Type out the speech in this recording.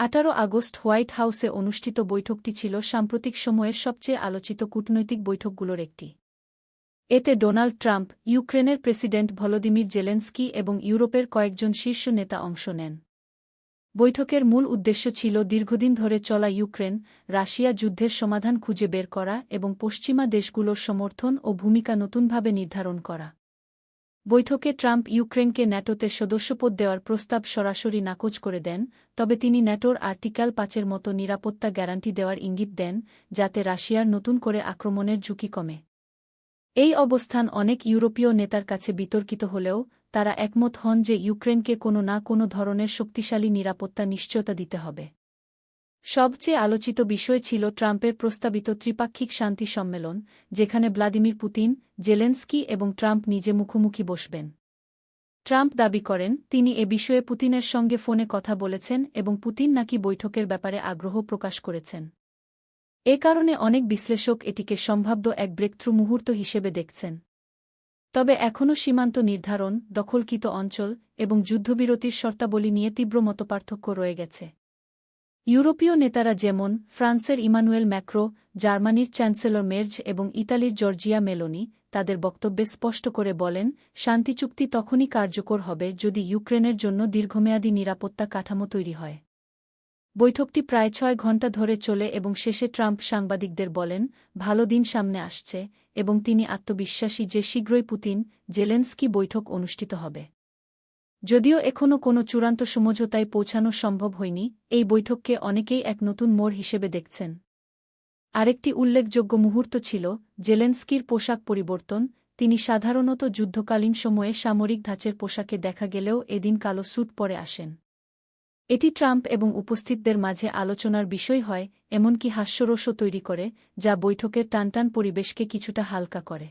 আঠারো August white হাউসে অনুষ্ঠিত বৈঠকটি ছিল সাম্প্রতিক সময়ের সবচেয়ে আলোচিত কূটনৈতিক বৈঠকগুলোর একটি। এতে ডোনাল্ড ট্রাম্প, ইউক্রেনের প্রেসিডেন্ট ভলোদিমির জেলেন্সকি এবং ইউরোপের কয়েকজন শীর্ষ নেতা অংশ নেন। বৈঠকের মূল উদ্দেশ্য ছিল দীর্ঘদিন ধরে চলা ইউক্রেন, রাশিয়া যুদ্ধের সমাধান খুঁজে বের করা এবং পশ্চিমা দেশগুলোর সমর্থন ও ভূমিকা নতুনভাবে নির্ধারণ করা। বৈঠকে ট্রাম্প ইউক্রেনকে ন্যাটোতে সদস্যপদ দেওয়ার প্রস্তাব সরাসরি নাকচ করে দেন, তবে তিনি ন্যাটোর আর্টিকেল পাঁচের মতো নিরাপত্তা গ্যারান্টি দেওয়ার ইঙ্গিত দেন, যাতে রাশিয়ার নতুন করে আক্রমণের ঝুঁকি কমে। এই অবস্থান অনেক ইউরোপীয় নেতার কাছে বিতর্কিত হলেও, তারা একমত হন যে ইউক্রেনকে কোনো না কোনো ধরনের শক্তিশালী নিরাপত্তা নিশ্চয়তা দিতে হবে। সবচেয়ে আলোচিত বিষয় ছিল ট্রাম্পের প্রস্তাবিত ত্রিপাক্ষিক শান্তি সম্মেলন, যেখানে ভ্লাদিমির পুতিন, জেলেন্সকি এবং ট্রাম্প নিজে মুখোমুখি বসবেন। ট্রাম্প দাবি করেন, তিনি এ বিষয়ে পুতিনের সঙ্গে ফোনে কথা বলেছেন এবং পুতিন নাকি বৈঠকের ব্যাপারে আগ্রহ প্রকাশ করেছেন। এ কারণে অনেক বিশ্লেষক এটিকে সম্ভাব্য এক ব্রেকথ্রু মুহূর্ত হিসেবে দেখছেন। তবে এখনও সীমান্ত নির্ধারণ, দখলকৃত অঞ্চল এবং যুদ্ধবিরতির শর্তাবলী নিয়ে তীব্র মতপার্থক্য রয়ে গেছে। ইউরোপীয় নেতারা যেমন ফ্রান্সের ইমানুয়েল ম্যাক্রো, জার্মানির চ্যান্সেলর মের্জ এবং ইতালির জর্জিয়া মেলোনি তাদের বক্তব্যে স্পষ্ট করে বলেন, শান্তি চুক্তি তখনই কার্যকর হবে যদি ইউক্রেনের জন্য দীর্ঘমেয়াদী নিরাপত্তা কাঠামো তৈরি হয়। বৈঠকটি প্রায় ছয় ঘণ্টা ধরে চলে এবং শেষে ট্রাম্প সাংবাদিকদের বলেন, ভালো দিন সামনে আসছে, এবং তিনি আত্মবিশ্বাসী যে শীঘ্রই পুতিন, জেলেন্সকি বৈঠক অনুষ্ঠিত হবে। যদিও এখনও কোনো চূড়ান্ত সমঝোতায় পৌঁছানো সম্ভব হয়নি, এই বৈঠককে অনেকেই এক নতুন মোড় হিসেবে দেখছেন। আরেকটি উল্লেখযোগ্য মুহূর্ত ছিল জেলেন্সকির পোশাক পরিবর্তন, তিনি সাধারণত যুদ্ধকালীন সময়ে সামরিক ধাঁচের পোশাকে দেখা গেলেও এদিন কালো স্যুট পরে আসেন। এটি ট্রাম্প এবং উপস্থিতদের মাঝে আলোচনার বিষয় হয়, এমনকি হাস্যরসও তৈরি করে, যা বৈঠকের টানটান পরিবেশকে কিছুটা হালকা করে।